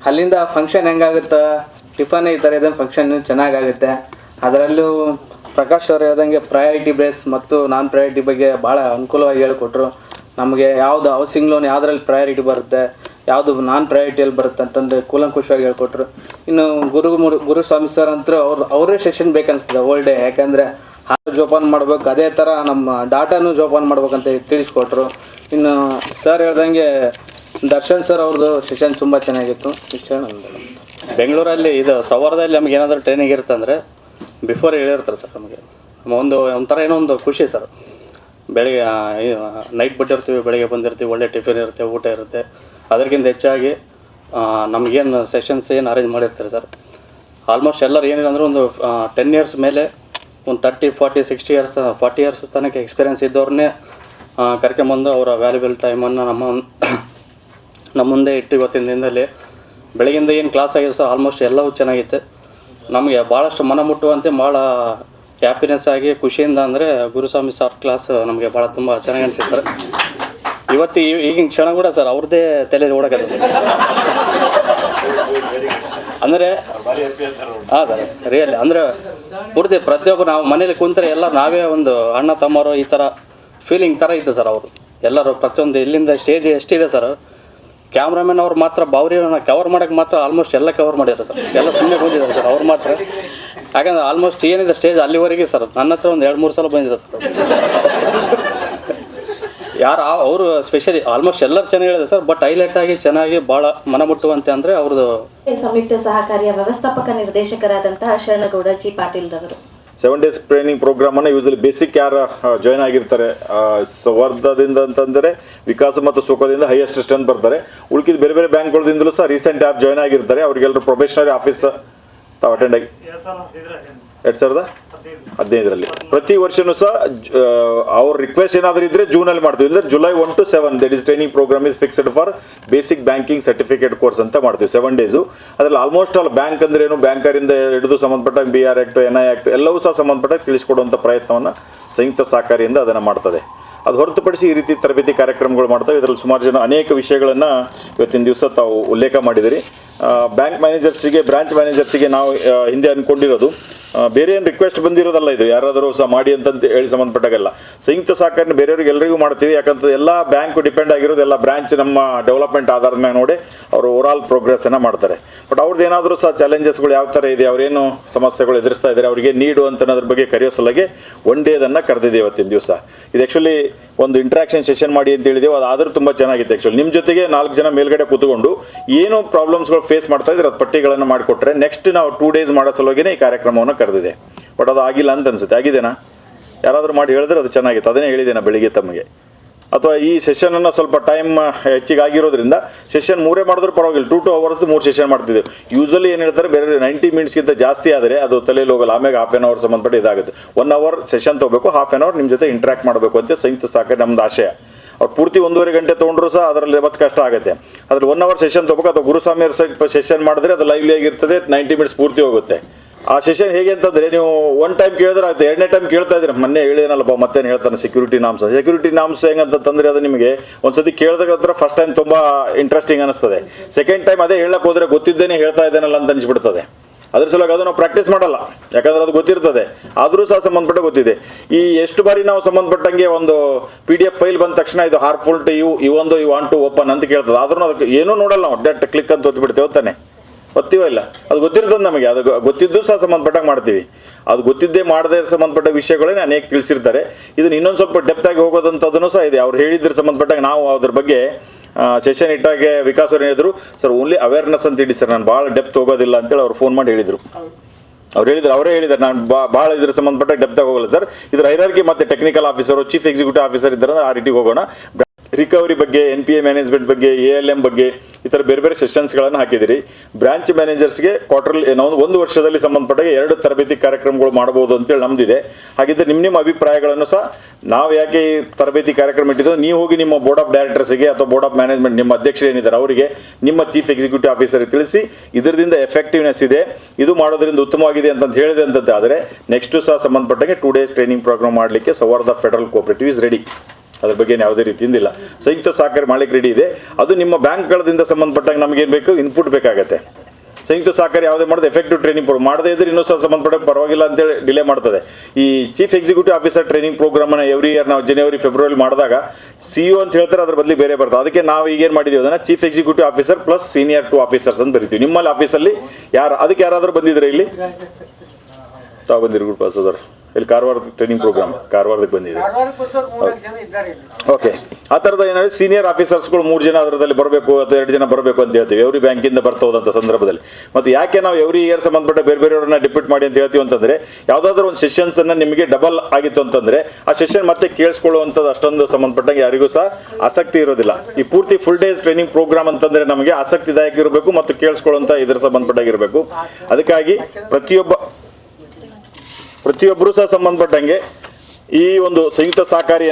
ಅಲ್ಲಿಂದ ಫಂಕ್ಷನ್ ಹೆಂಗಾಗುತ್ತೆ ಟಿಫನ್ ಈ ಥರ ಇದೆ ಫಂಕ್ಷನ್ ಚೆನ್ನಾಗಾಗುತ್ತೆ. ಅದರಲ್ಲೂ ಪ್ರಕಾಶ್ ಅವರು ಹೇಳ್ದಂಗೆ ಪ್ರಯಾರಿಟಿ ಬೇಸ್ ಮತ್ತು ನಾನ್ ಪ್ರಯಾರಿಟಿ ಬಗ್ಗೆ ಭಾಳ ಅನುಕೂಲವಾಗಿ ಹೇಳಿಕೊಟ್ರು. ನಮಗೆ ಯಾವುದು ಹೌಸಿಂಗ್ ಲೋನ್ ಯಾವುದ್ರಲ್ಲಿ ಪ್ರಯಾರಿಟಿ ಬರುತ್ತೆ ಯಾವುದು ನಾನ್ ಪ್ರಯಾರಿಟಿಯಲ್ಲಿ ಬರುತ್ತೆ ಅಂತಂದು ಕೂಲಂಕುಷವಾಗಿ ಹೇಳ್ಕೊಟ್ರು. ಇನ್ನು ಗುರು ಗುರು ಸ್ವಾಮಿ ಸರ್ ಅಂತೂ ಅವ್ರು, ಅವರೇ ಸೆಷನ್ ಬೇಕನ್ಸ್ತದೆ ಓಲ್ಡ್ ಡೇ ಯಾಕಂದರೆ ಹಾಲು ಜೋಪಾನ ಮಾಡ್ಬೇಕು, ಅದೇ ಥರ ನಮ್ಮ ಡಾಟಾನು ಜೋಪಾನ ಮಾಡ್ಬೇಕಂತ ತಿಳಿಸ್ಕೊಟ್ರು. ಇನ್ನು ಸರ್ ಹೇಳ್ದಂಗೆ ದರ್ಶನ್ ಸರ್ ಅವ್ರದ್ದು ಸೆಷನ್ ತುಂಬ ಚೆನ್ನಾಗಿತ್ತು. ಇಷ್ಟ ಬೆಂಗಳೂರಲ್ಲಿ ಇದು ಸವಾರದಲ್ಲಿ ನಮ್ಗೆ ಏನಾದರೂ ಟ್ರೈನಿಂಗ್ ಇರುತ್ತಂದರೆ ಬಿಫೋರ್ ಹೇಳಿರ್ತಾರೆ ಸರ್ ನಮಗೆ. ಒಂದು ಒಂಥರ ಏನೋ ಒಂದು ಖುಷಿ ಸರ್ ಬೆಳಿಗ್ಗೆ ನೈಟ್ ಬಿಟ್ಟಿರ್ತೀವಿ, ಬೆಳಗ್ಗೆ ಬಂದಿರ್ತೀವಿ, ಒಳ್ಳೆ ಟಿಫಿನ್ ಇರುತ್ತೆ, ಊಟ ಇರುತ್ತೆ. ಅದಕ್ಕಿಂತ ಹೆಚ್ಚಾಗಿ ನಮಗೇನು ಸೆಷನ್ಸ್ ಏನು ಅರೇಂಜ್ ಮಾಡಿರ್ತಾರೆ ಸರ್ ಆಲ್ಮೋಸ್ಟ್ ಎಲ್ಲರೂ ಏನಿಲ್ಲ ಅಂದರೆ ಒಂದು ಟೆನ್ ಇಯರ್ಸ್ ಮೇಲೆ, ಒಂದು thirty forty sixty years forty years ತನಕ ಎಕ್ಸ್ಪೀರಿಯನ್ಸ್ ಇದ್ದವ್ರನ್ನೇ ಕರ್ಕೊಂಬಂದು ಅವರ ವ್ಯಾಲ್ಯೂಬಲ್ ಟೈಮನ್ನು ನಮ್ಮ ನಮ್ಮ ಮುಂದೆ ಇಟ್ಟು ಇವತ್ತಿನ ದಿನದಲ್ಲಿ. ಬೆಳಗಿಂದ ಏನು ಕ್ಲಾಸ್ ಆಗಿದೆ ಸರ್ ಆಲ್ಮೋಸ್ಟ್ ಎಲ್ಲವೂ ಚೆನ್ನಾಗಿತ್ತು. ನಮಗೆ ಭಾಳಷ್ಟು ಮನ ಮುಟ್ಟುವಂತೆ ಭಾಳ ಹ್ಯಾಪಿನೆಸ್ ಆಗಿ ಖುಷಿಯಿಂದ ಅಂದರೆ ಗುರುಸ್ವಾಮಿ ಸರ್ ಕ್ಲಾಸ್ ನಮಗೆ ಭಾಳ ತುಂಬ ಚೆನ್ನಾಗಿ ಅನಿಸಿತ್ತು ಇವತ್ತು ಈಗಿನ ಕ್ಷಣ ಕೂಡ ಸರ್ ಅವ್ರದ್ದೇ ತಲೆ ಓಡಕತ್ತೆ ಸರ್. ಅಂದರೆ ಹಾಂ ಸರ್ ರಿಯಲಿ ಅಂದರೆ ಪೂರ್ತಿ ಪ್ರತಿಯೊಬ್ಬ ನಾವು ಮನೇಲಿ ಕುಂತರೆ ಎಲ್ಲ ನಾವೇ ಒಂದು ಅಣ್ಣ, ತಮ್ಮರು ಈ ಥರ ಫೀಲಿಂಗ್ ಥರ ಇತ್ತು ಸರ್ ಅವರು ಎಲ್ಲರೂ ಪ್ರತಿಯೊಂದು ಇಲ್ಲಿಂದ ಸ್ಟೇಜ್ ಎಷ್ಟಿದೆ ಸರ್ ಕ್ಯಾಮ್ರಾಮನ್ ಅವ್ರು ಮಾತ್ರ ಬಾವ್ರಿಯನ್ನ ಕವರ್ ಮಾಡೋಕ್ಕೆ ಮಾತ್ರ ಆಲ್ಮೋಸ್ಟ್ ಎಲ್ಲ ಕವರ್ ಮಾಡಿದ್ದಾರೆ ಸರ್. ಎಲ್ಲ ಸುಮ್ಮನೆ ಬಂದಿದ್ದಾರೆ ಸರ್, ಅವ್ರು ಮಾತ್ರ. ಯಾಕಂದ್ರೆ ಆಲ್ಮೋಸ್ಟ್ ಏನಿದೆ ಸ್ಟೇಜ್ ಅಲ್ಲಿವರೆಗೆ ಸರ್ ನನ್ನ ಹತ್ರ ಒಂದು ಎರಡು ಮೂರು ಸಲ ಬಂದಿದೆ ಸರ್ ಯಾರು ಅವರು ಸ್ಪೆಷಲಿ ಆಲ್ಮೋಸ್ಟ್ ಎಲ್ಲರೂ ಚೆನ್ನಾಗಿ ಹೇಳಿದೆ ಸರ್ ಬಟ್ ಹೈಲೈಟ್ ಆಗಿ ಚೆನ್ನಾಗಿ ಭಾಳ ಮನಮುಟ್ಟುವಂತೆ ಅಂದರೆ ಅವ್ರದ್ದು ಸಂಯುಕ್ತ ಸಹಕಾರಿಯ ವ್ಯವಸ್ಥಾಪಕ ನಿರ್ದೇಶಕರಾದಂತಹ ಶರಣಗೌಡ ಜಿ ಪಾಟೀಲ್ ರವರು. ಸೆವೆನ್ ಡೇಸ್ ಟ್ರೈನಿಂಗ್ ಪ್ರೋಗ್ರಾಮನ್ನು ಯೂಸಲಿ ಬೇಸಿಕ್ ಯಾರು ಜಾಯ್ನ್ ಆಗಿರ್ತಾರೆ. ಸೌಹಾರ್ದದಿಂದ ಅಂತಂದರೆ ವಿಕಾಸ ಮತ್ತು ಸುಖದಿಂದ ಹೈಯೆಸ್ಟ್ ಸ್ಟ್ರೆಂತ್ ಬರ್ತಾರೆ. ಉಳ್ಕಿದ ಬೇರೆ ಬೇರೆ ಬ್ಯಾಂಕ್ಗಳಿಂದಲೂ ಸಹ ರೀಸೆಂಟ್ ಯಾರು ಜಾಯ್ನ್ ಆಗಿರ್ತಾರೆ ಅವರಿಗೆಲ್ಲರೂ ಪ್ರೊಬೇಷನರಿ ಆಫೀಸ್ ತಾವು ಅಟೆಂಡ್ ಆಗಿ? ಎರಡು ಸಾವಿರದ ಹದಿನೈದರಲ್ಲಿ. ಪ್ರತಿ ವರ್ಷನೂ ಸಹ ಅವ್ರ ರಿಕ್ವೆಸ್ಟ್ ಏನಾದರೂ ಇದ್ರೆ ಜೂನಲ್ಲಿ ಮಾಡ್ತೀವಿ. ಅಂದರೆ July one to seven that is training program is fixed for basic banking certificate course ಅಂತ ಮಾಡ್ತೀವಿ ಸೆವೆನ್ ಡೇಸು ಅದರಲ್ಲಿ ಆಲ್ಮೋಸ್ಟ್ ಆಲ್ ಬ್ಯಾಂಕ್ ಅಂದ್ರೆ ಏನು? ಬ್ಯಾಂಕರಿಂದ ಹಿಡಿದು ಸಂಬಂಧಪಟ್ಟ B R act N I act ಎಲ್ಲವೂ ಸಹ ಸಂಬಂಧಪಟ್ಟ ತಿಳಿಸ್ಕೊಡುವಂಥ ಪ್ರಯತ್ನವನ್ನು ಸಂಯುಕ್ತ ಸಹಕಾರಿಯಿಂದ ಅದನ್ನು ಮಾಡ್ತದೆ. ಅದು ಹೊರತುಪಡಿಸಿ ಈ ರೀತಿ ತರಬೇತಿ ಕಾರ್ಯಕ್ರಮಗಳು ಮಾಡ್ತವೆ. ಇದರಲ್ಲಿ ಸುಮಾರು ಜನ ಅನೇಕ ವಿಷಯಗಳನ್ನು ಇವತ್ತಿನ ದಿವಸ ತಾವು ಉಲ್ಲೇಖ ಮಾಡಿದಿರಿ. ಬ್ಯಾಂಕ್ ಮ್ಯಾನೇಜರ್ಸಿಗೆ ಬ್ರಾಂಚ್ ಮ್ಯಾನೇಜರ್ಸಿಗೆ ನಾವು ಹಿಂದೆ ಅಂದ್ಕೊಂಡಿರೋದು ಬೇರೆ ಏನು ರಿಕ್ವೆಸ್ಟ್ ಬಂದಿರೋದಲ್ಲ ಇದು? ಯಾರಾದರೂ ಸಹ ಮಾಡಿ ಅಂತಂತ ಹೇಳಿ ಸಂಬಂಧಪಟ್ಟಾಗೆಲ್ಲ ಸಂಯುಕ್ತ ಸಹಕಾರನ ಬೇರೆಯವ್ರಿಗೆ ಎಲ್ಲರಿಗೂ ಮಾಡ್ತೀವಿ. ಯಾಕಂತ ಎಲ್ಲ ಬ್ಯಾಂಕು ಡಿಪೆಂಡ್ ಆಗಿರೋದು ಎಲ್ಲ ಬ್ರಾಂಚ್ ನಮ್ಮ ಡೆವಲಪ್ಮೆಂಟ್ ಆಧಾರದ ಮೇಲೆ ನೋಡಿ ಅವರು ಪ್ರೋಗ್ರೆಸ್ ಪ್ರೋಗ್ರೆಸ್ಸನ್ನು ಮಾಡ್ತಾರೆ. ಬಟ್ ಅವ್ರದ್ದು ಏನಾದರೂ ಸಹ ಚಾಲೆಂಜಸ್ಗಳು ಯಾವ ಥರ ಇದೆ, ಅವರೇನು ಸಮಸ್ಯೆಗಳು ಎದುರಿಸ್ತಾ ಇದ್ದಾರೆ, ಅವರಿಗೆ ನೀಡು ಅಂತ ಅನ್ನೋದ್ರ ಬಗ್ಗೆ ಕರೆಯೋ ಸಲಗೆ ಒನ್ ಡೇದನ್ನು ಕರೆದಿದೆ ಇವತ್ತಿನ ದಿವಸ. ಇದು ಆ್ಯಕ್ಚುಲಿ ಒಂದು ಇಂಟ್ರಾಕ್ಷನ್ ಸೆಷನ್ ಮಾಡಿ ಅಂತ ಹೇಳಿದೆವು. ಅದಾದರೂ ತುಂಬ ಚೆನ್ನಾಗಿತ್ತು ಆ್ಯಕ್ಚುಲಿ ನಿಮ್ಮ ಜೊತೆಗೆ ನಾಲ್ಕು ಜನ ಮೇಲ್ಗಡೆ ಕೂತ್ಕೊಂಡು ಏನು ಪ್ರಾಬ್ಲಮ್ಸ್ಗಳು ಫೇಸ್ ಮಾಡ್ತಾ ಇದ್ರೆ ಅದು ಪಟ್ಟಿಗಳನ್ನು ಮಾಡಿಕೊಟ್ರೆ ನೆಕ್ಸ್ಟ್ ನಾವು ಟೂ ಡೇಸ್ ಮಾಡೋ ಸಲುವಾಗಿನೇ ಈ ಕಾರ್ಯಕ್ರಮವನ್ನು ಕರೆದಿದೆ. ಬಟ್ ಅದು ಆಗಿಲ್ಲ ಅಂತ ಅನ್ಸುತ್ತೆ. ಆಗಿದೆನಾ? ಯಾರಾದರೂ ಮಾಡಿ ಹೇಳಿದ್ರೆ ಅದು ಚೆನ್ನಾಗಿತ್ತು. ಅದನ್ನೇ ಹೇಳಿದೆ ನಾ ಬೆಳಿಗ್ಗೆ ತಮಗೆ. ಅಥವಾ ಈ ಸೆಷನನ್ನು ಸ್ವಲ್ಪ ಟೈಮ್ ಹೆಚ್ಚಿಗೆ ಆಗಿರೋದ್ರಿಂದ ಸೆಷನ್ ಮೂರೇ ಮಾಡಿದ್ರೆ ಪರವಾಗಿಲ್ಲ. ಟೂ ಟು ಅವರ್ಸ್ ಮೂರು ಸೆಷನ್ ಮಾಡ್ತಿದ್ದೆವು. ಯೂಸಲಿ ಏನು ಹೇಳ್ತಾರೆ, ಬೇರೆ ನೈಂಟಿ ಮಿನಿಟ್ಸ್ಗಿಂತ ಜಾಸ್ತಿ ಆದರೆ ಅದು ತಲೆಯಲ್ಲಿ ಹೋಗಲ್ಲ. ಆಮೇಲೆ ಹಾಫ್ ಆನ್ ಅವರ್ ಸಂಬಂಧಪಟ್ಟ ಇದಾಗುತ್ತೆ. ಒನ್ ಅವರ್ ಸೆಷನ್ ತೊಗೋಬೇಕು ಹಾಫ್ ಆನ್ ಅವರ್ ನಿಮ್ಮ ಜೊತೆ ಇಂಟ್ರಾಕ್ಟ್ ಮಾಡಬೇಕು ಅಂತ ಸಂಯುಕ್ತ ಸಾಕ ನಮ್ದು ಆಶಯ. ಅವ್ರು ಪೂರ್ತಿ ಒಂದೂವರೆ ಗಂಟೆ ತೊಗೊಂಡ್ರು ಸಹ ಅದರಲ್ಲಿ ಮತ್ತೆ ಕಷ್ಟ ಆಗುತ್ತೆ. ಅದ್ರಲ್ಲಿ ಒನ್ ಅವರ್ ಸೆಷನ್ ತೊಗೋಬೇಕು, ಅಥವಾ ಗುರುಸ್ವಾಮಿಯವ್ರ ಸೈಡ್ ಸೆಷನ್ ಮಾಡಿದ್ರೆ ಅದು ಲೈವ್ಲಿ ಆಗಿರ್ತದೆ ನೈಂಟಿ ಮಿನಿಟ್ಸ್ ಪೂರ್ತಿ ಹೋಗುತ್ತೆ. ಆ ಸೆಷನ್ ಹೇಗೆ ಅಂತಂದ್ರೆ ನೀವು ಒನ್ ಟೈಮ್ ಕೇಳಿದ್ರೆ ಆಯ್ತು, ಎರಡನೇ ಟೈಮ್ ಕೇಳ್ತಾ ಇದ್ರೆ ಮೊನ್ನೆ ಹೇಳಿದನಲ್ಲಪ್ಪ, ಮತ್ತೇನು ಹೇಳ್ತಾನೆ ಸೆಕ್ಯೂರಿಟಿ ನಾಮ್ಸ್. ಸೆಕ್ಯೂರಿಟಿ ನಾಮ್ಸ್ ಹೆಂಗಂತಂದ್ರೆ ಅದು ನಿಮಗೆ ಒಂದ್ಸತಿ ಕೇಳಿದಾಗ ಫಸ್ಟ್ ಟೈಮ್ ತುಂಬ ಇಂಟ್ರೆಸ್ಟಿಂಗ್ ಅನಿಸ್ತದೆ. ಸೆಕೆಂಡ್ ಟೈಮ್ ಅದೇ ಹೇಳಕ್ ಹೋದ್ರೆ ಗೊತ್ತಿದ್ದೇನೆ, ಹೇಳ್ತಾ ಇದ್ದೇನಲ್ಲ ಅಂತ ಅನಿಸ್ಬಿಡ್ತದೆ. ಅದ್ರ ಸಲುವಾಗಿ ಅದು ನಾವು ಪ್ರಾಕ್ಟೀಸ್ ಮಾಡಲ್ಲ. ಯಾಕಂದ್ರೆ ಅದು ಗೊತ್ತಿರ್ತದೆ. ಆದರೂ ಸಹ ಸಂಬಂಧಪಟ್ಟ ಗೊತ್ತಿದೆ. ಈ ಎಷ್ಟು ಬಾರಿ ನಾವು ಸಂಬಂಧಪಟ್ಟಂಗೆ ಒಂದು ಪಿ ಡಿ ಎಫ್ ಫೈಲ್ ಬಂದ ತಕ್ಷಣ ಇದು ಹಾರ್ಫುಲ್ ಟು ಯು ಇವೊಂದು ಯು ವಾಂಟ್ ಟು ಓಪನ್ ಅಂತ ಕೇಳ್ತದೆ. ಆದ್ರೂ ಅದಕ್ಕೆ ಏನೂ ನೋಡಲ್ಲ ನಾವು. ಕ್ಲಿಕ್ ಅಂತ ಓದ್ಬಿಡ್ತೇವೆ ತಾನೆ ಒತ್ತೀವೋ ಇಲ್ಲ? ಅದು ಗೊತ್ತಿರ್ತದೆ ನಮಗೆ. ಅದು ಗೊತ್ತಿದ್ದು ಸಹ ಸಂಬಂಧಪಟ್ಟಾಗ ಮಾಡ್ತೀವಿ. ಅದು ಗೊತ್ತಿದ್ದೇ ಮಾಡದೇ ಸಂಬಂಧಪಟ್ಟ ವಿಷಯಗಳೇ ಅನೇಕ ತಿಳಿಸಿರ್ತಾರೆ. ಇದನ್ನ ಇನ್ನೊಂದು ಸ್ವಲ್ಪ ಡೆಪ್ತ್ ಆಗಿ ಹೋಗೋದಂಥದ್ದನ್ನು ಸಹ ಇದೆ. ಅವ್ರು ಹೇಳಿದ್ರ ಸಂಬಂಧಪಟ್ಟಾಗ ನಾವು ಅದ್ರ ಬಗ್ಗೆ ಸೆಷನ್ ಇಟ್ಟಾಗೆ ವಿಕಾಸ್ ಅವ್ರು ಹೇಳಿದ್ರು ಸರ್ ಓನ್ಲಿ ಅವೇರ್ನೆಸ್ ಅಂತ ಹೇಳಿ ಸರ್ ನಾನು ಭಾಳ ಡೆಪ್ತ್ ಹೋಗೋದಿಲ್ಲ ಅಂತೇಳಿ ಅವ್ರು ಫೋನ್ ಮಾಡಿ ಹೇಳಿದರು. ಅವ್ರು ಹೇಳಿದ್ರು, ಅವರೇ ಹೇಳಿದ್ದಾರೆ, ನಾನು ಭಾಳ ಇದ್ರ ಸಂಬಂಧಪಟ್ಟ ಡೆಪ್ತ್ ಹೋಗಲ್ಲ ಸರ್ ಇದ್ರ ಹೈರಾರ್ಕಿ ಮತ್ತೆ technical officer chief executive officer ಇದ್ದಾರೆ ಆ ರೀತಿಗೆ ಹೋಗೋಣ. ರಿಕವರಿ ಬಗ್ಗೆ ಎನ್ ಪಿ ಎ ಮ್ಯಾನೇಜ್ಮೆಂಟ್ ಬಗ್ಗೆ ಎ ಎಲ್ ಎಂ ಬಗ್ಗೆ ಈ ಥರ ಬೇರೆ ಬೇರೆ ಸೆಷನ್ಸ್ಗಳನ್ನು ಹಾಕಿದಿರಿ ಬ್ರಾಂಚ್ ಮ್ಯಾನೇಜರ್ಸ್ಗೆ ಕ್ವಾರ್ಟರ್ಲಿ ನಾವು ಒಂದು ವರ್ಷದಲ್ಲಿ ಸಂಬಂಧಪಟ್ಟಾಗ ಎರಡು ತರಬೇತಿ ಕಾರ್ಯಕ್ರಮಗಳು ಮಾಡ್ಬೋದು ಅಂತೇಳಿ ನಮ್ದಿದೆ. ಹಾಗಿದ್ದರೆ ನಿಮ್ಮ ನಿಮ್ಮ ಅಭಿಪ್ರಾಯಗಳನ್ನು ಸಹ ನಾವು ಯಾಕೆ ಈ ತರಬೇತಿ ಕಾರ್ಯಕ್ರಮ ಇಟ್ಟಿದ್ದು ನೀವು ಹೋಗಿ ನಿಮ್ಮ ಬೋರ್ಡ್ ಆಫ್ ಡೈರೆಕ್ಟರ್ಸ್ಗೆ ಅಥವಾ ಬೋರ್ಡ್ ಆಫ್ ಮ್ಯಾನೇಜ್ಮೆಂಟ್ ನಿಮ್ಮ ಅಧ್ಯಕ್ಷರು ಏನಿದ್ದಾರೆ ಅವರಿಗೆ ನಿಮ್ಮ ಚೀಫ್ ಎಕ್ಸಿಕ್ಯೂಟಿವ್ ಆಫೀಸರ್ಗೆ ತಿಳಿಸಿ. ಇದರಿಂದ ಎಫೆಕ್ಟಿವ್ನೆಸ್ ಇದೆ. ಇದು ಮಾಡೋದ್ರಿಂದ ಉತ್ತಮವಾಗಿದೆ ಅಂತ ಹೇಳಿದೆ ಅಂತದ್ದಾದರೆ ನೆಕ್ಸ್ಟು ಸಹ ಸಂಬಂಧಪಟ್ಟಂಗೆ ಟೂ ಡೇಸ್ ಟ್ರೈನಿಂಗ್ ಪ್ರೋಗ್ರಾಮ್ ಮಾಡಲಿಕ್ಕೆ ಸವಾರ್ದ ಫೆಡರಲ್ ಕೋಆಪರೇಟಿವ್ ಇಸ್ ರೆಡಿ ಅದ್ರ ಬಗ್ಗೆ ಯಾವುದೇ ರೀತಿಯಿಂದ ಇಲ್ಲ ಸಂಯುಕ್ತ ಸಹಕಾರಿ ಮಾಡ್ಲಿಕ್ಕೆ ರೆಡಿ ಇದೆ. ಅದು ನಿಮ್ಮ ಬ್ಯಾಂಕ್ಗಳಿಂದ ಸಂಬಂಧಪಟ್ಟಾಗ ನಮಗೇನು ಬೇಕು? ಇನ್ಪುಟ್ ಬೇಕಾಗತ್ತೆ. ಸಂಯುಕ್ತ ಸಹಕಾರಿ ಯಾವುದೇ ಮಾಡೋದು ಎಫೆಕ್ಟಿವ್ ಟ್ರೈನಿಂಗ್ ಪ್ರೋಗ್ರಾಮ್ ಮಾಡದೇ ಇದ್ರೆ ಇನ್ನೂ ಸಹ ಸಂಬಂಧಪಟ್ಟ ಪರವಾಗಿಲ್ಲ ಅಂತೇಳಿ ಡಿಲೇ ಮಾಡ್ತದೆ. ಈ ಚೀಫ್ ಎಕ್ಸಿಕ್ಯೂಟಿವ್ ಆಫೀಸರ್ ಟ್ರೈನಿಂಗ್ ಪ್ರೋಗ್ರಾಮನ್ನು ಎವ್ರಿ ಇಯರ್ ನಾವು ಜನವರಿ ಫೆಬ್ರವರಿ ಮಾಡಿದಾಗ ಸಿ ಇ ಅಂತ ಹೇಳ್ತಾರೆ, ಅದ್ರ ಬದಲಿ ಬೇರೆ ಬರ್ತದೆ. ಅದಕ್ಕೆ ನಾವು ಈಗೇನು ಮಾಡಿದ್ದೀವಿ ಅದನ್ನು chief executive officer plus senior two officers ಅಂತ ಬರಿತೀವಿ. ನಿಮ್ಮಲ್ಲಿ ಆಫೀಸಲ್ಲಿ ಯಾರು ಅದಕ್ಕೆ ಯಾರಾದರೂ ಬಂದಿದ್ರೆ ಇಲ್ಲಿ? ತಾವು ಬಂದಿರಿ ಪಾಸ್ ಸೋದರ್ ಇಲ್ಲಿ ಕಾರವಾರ ಟ್ರೈನಿಂಗ್ ಪ್ರೋಗ್ರಾಮ್ ಕಾರವಾರದಕ್ಕೆ ಬಂದಿದೆ. ಓಕೆ ಆ ಥರದ ಏನಾದ್ರೆ ಸೀನಿಯರ್ ಆಫೀಸರ್ಸ್ಗಳು ಮೂರು ಜನ ಅದರದಲ್ಲಿ ಬರಬೇಕು ಅಥವಾ ಎರಡು ಜನ ಬರಬೇಕು ಅಂತ ಹೇಳ್ತೀವಿ. ಎವ್ರಿ ಬ್ಯಾಂಕಿಂದ ಬರ್ತೋದಂಥ ಸಂದರ್ಭದಲ್ಲಿ. ಮತ್ತು ಯಾಕೆ ನಾವು ಎವ್ರಿ ಇಯರ್ ಸಂಬಂಧಪಟ್ಟ ಬೇರೆ ಬೇರೆಯವ್ರನ್ನ ಡಿಪ್ಯೂಟ್ ಮಾಡಿ ಅಂತ ಹೇಳ್ತೀವಿ ಅಂತಂದರೆ ಯಾವುದಾದ್ರೂ ಒಂದು ಸೆಷನ್ಸನ್ನು ನಿಮಗೆ ಡಬಲ್ ಆಗಿತ್ತು ಅಂತಂದರೆ ಆ ಸೆಷನ್ ಮತ್ತೆ ಕೇಳಿಸ್ಕೊಳ್ಳುವಂಥದ್ದು ಅಷ್ಟೊಂದು ಸಂಬಂಧಪಟ್ಟಂಗೆ ಯಾರಿಗೂ ಸಹ ಆಸಕ್ತಿ ಇರೋದಿಲ್ಲ. ಈ ಪೂರ್ತಿ ಫುಲ್ ಡೇಸ್ ಟ್ರೈನಿಂಗ್ ಪ್ರೋಗ್ರಾಮ್ ಅಂತಂದರೆ ನಮಗೆ ಆಸಕ್ತಿದಾಯಕ ಇರಬೇಕು ಮತ್ತು ಕೇಳಿಸ್ಕೊಳ್ಳುವಂಥ ಇದರ ಸಂಬಂಧಪಟ್ಟಾಗಿರಬೇಕು. ಅದಕ್ಕಾಗಿ ಪ್ರತಿಯೊಬ್ಬ ಪ್ರತಿಯೊಬ್ಬರೂ ಸಹ ಸಂಬಂಧಪಟ್ಟಂಗೆ. ಈ ಒಂದು ಸಂಯುಕ್ತ ಸಹಕಾರಿ